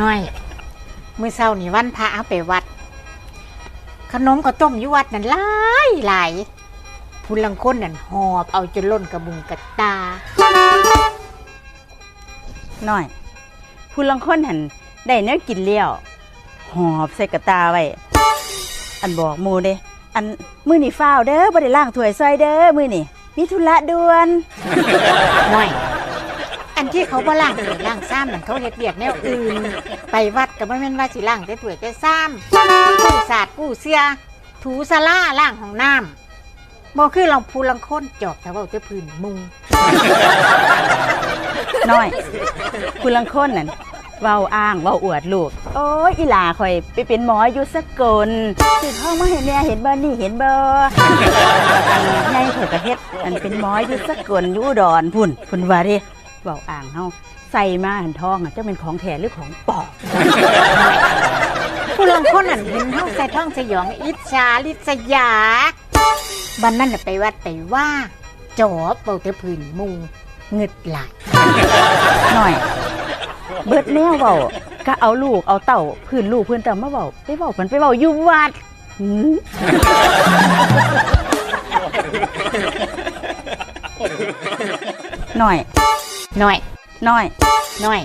น้อย มื้อเช้านี่วันพระเอาไปวัด ขนมก็ต้มอยู่วัดนั่นหลายหลายผู้ลังคนนั่นหอบเอาจนล้นกระบุงกระตา น้อยผู้ลังคนหันได้แนวกินเลี้ยวหอบใส่กระตาไว้ อันบอกหมูเด้ อันมือนี่ฟ้าวเด้อบ่ได้ล้างถ้วยซอยเด้อมือนี่มีธุระด่วน น้อย อันที่เขาบ่ล้างถ้วยล้างซ้ำนั่นเขาเฮ็ดเวียกแนวอื่น ไปวัดก็บ่แม่นว่าสิล้างแต่ถ้วยแต่ซ้ำกู้ศาสตร์กู้เสื้อถูสลาล้างห้องน้ำบ่คือเราผู้ลังค้นจอบแต่เว้าแต่พื้นมุงน้อยผู้ลังคนนั่นเว้าอ้างเว้าอวดลูก โอ้ยอีหลาข่อยไปเป็นหมออยู่สกลสิท้องมาให้แม่เห็นบ่นี่เห็นบ่อันใหญ่ข่อยก็เฮ็ดอันเป็นหมออยู่สกลอยู่อุดรพุ่นพุ่นว่าด้ เว้าอ้างเฮาใส่มาหันทองอะจะเป็นของแท้หรือของปลอมผู้ลังคนนั่นเห็นเฮาใส่ท้องสยองอิจฉาลิษยาบันนั้นน่ะไปวัดไปว่าจอบเว้าแต่พื้นมุงเงึดหลายหน่อย เบิดแนวเว้าก็เอาลูกเอาเต่าพื้นลูกพื้นเต่ามาเว้าไปเว้าเพิ่นไปเว้าอยู่วัดหืมหน่อย น้อยหน่อย น้อย